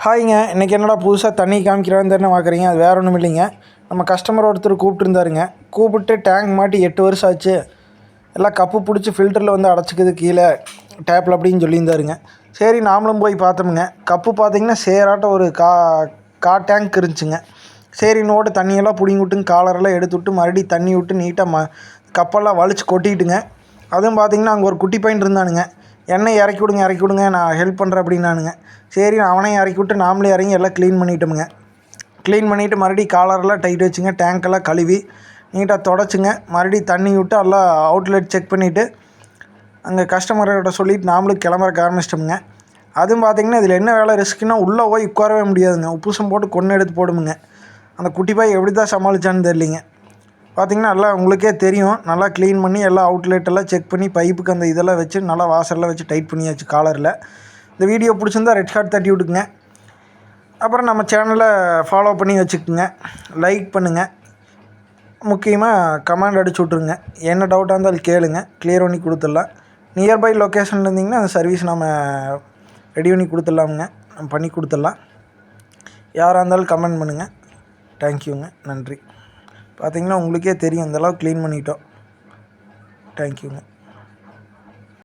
ஹாய்ங்க இன்றைக்கி என்னடா புதுசாக தண்ணி காமிக்கிறான்னு தானே பார்க்குறீங்க அது வேறு ஒன்றும் இல்லைங்க. நம்ம கஸ்டமர் ஒருத்தர் கூப்பிட்டுருந்தாருங்க. கூப்பிட்டு டேங்க் மாட்டி எட்டு வருஷம் ஆச்சு. எல்லாம் கப்பு பிடிச்சி ஃபில்டரில் வந்து அடைச்சிக்குது கீழே. டேப்பில் அப்படின்னு சொல்லியிருந்தாருங்க. சரி நாமளும் போய் பார்த்தோமுங்க. கப்பு பார்த்தீங்கன்னா சேராட்ட ஒரு கா கா டேங்க் இருந்துச்சுங்க. சரி நோட்டு தண்ணியெல்லாம் பிடிங்கி விட்டுங்க. காலரெல்லாம் எடுத்து விட்டு மறுபடியும் தண்ணி விட்டு நீட்டாக ம கப்பெல்லாம் வலிச்சு கொட்டிட்டுங்க. அதுவும் பார்த்தீங்கன்னா அங்கே ஒரு குட்டி பையன் இருந்தானுங்க. எண்ணெய் இறக்கி விடுங்க இறக்கி விடுங்க நான் ஹெல்ப் பண்ணுறேன் அப்படின்னானுங்க. சரி அவனையும் இறக்கி விட்டு நாமளே இறங்கி எல்லாம் க்ளீன் பண்ணிட்டோமுங்க. க்ளீன் பண்ணிவிட்டு மறுபடியும் காலரெல்லாம் டைட் வச்சுங்க டேங்க்கெல்லாம் கழுவி நீட்டாக தொடச்சுங்க. மறுபடியும் தண்ணி விட்டு எல்லாம் அவுட்லெட் செக் பண்ணிவிட்டு அங்கே கஸ்டமர்கிட்ட சொல்லிவிட்டு நாமளும் கிளம்புறக்கு ஆரம்பிச்சிட்டோமுங்க. அதுவும் பார்த்தீங்கன்னா இதில் என்ன வேலை ரிஸ்க்குன்னா உள்ளே போய் உட்காரவே முடியாதுங்க. உப்புசம் போட்டு கொன்று எடுத்து போடுமுங்க. அந்த குட்டி பாய் எப்படி தான் சமாளித்தான்னு தெரியலிங்க. பார்த்திங்கன்னா நல்லா உங்களுக்கே தெரியும். நல்லா க்ளீன் பண்ணி எல்லா அவுட்லெட்டெல்லாம் செக் பண்ணி பைப்புக்கு அந்த இதெல்லாம் வச்சு நல்லா வாசல்லாம் வச்சு டைட் பண்ணியாச்சு காலரில் இந்த வீடியோ பிடிச்சிருந்தா ரெட் ஹார்ட் தட்டி விட்டுக்குங்க. அப்புறம் நம்ம சேனலை ஃபாலோ பண்ணி வச்சுக்கோங்க. லைக் பண்ணுங்கள் முக்கியமாக கமெண்ட் அடிச்சு விட்ருங்க என்ன டவுட்டாக இருந்தாலும் கேளுங்க. கிளியர் பண்ணி கொடுத்துடலாம். நியர்பை லொக்கேஷன் இருந்தீங்கன்னா அந்த சர்வீஸ் நம்ம ரெடி பண்ணி கொடுத்துடலாமுங்க. நம்ம பண்ணி கொடுத்துடலாம். யாராக இருந்தாலும் கமெண்ட் பண்ணுங்கள் தேங்க்யூங்க நன்றி. பார்த்தீங்கன்னா உங்களுக்கே தெரியும் இந்தளவு க்ளீன் பண்ணிட்டோம். தேங்க்யூங்க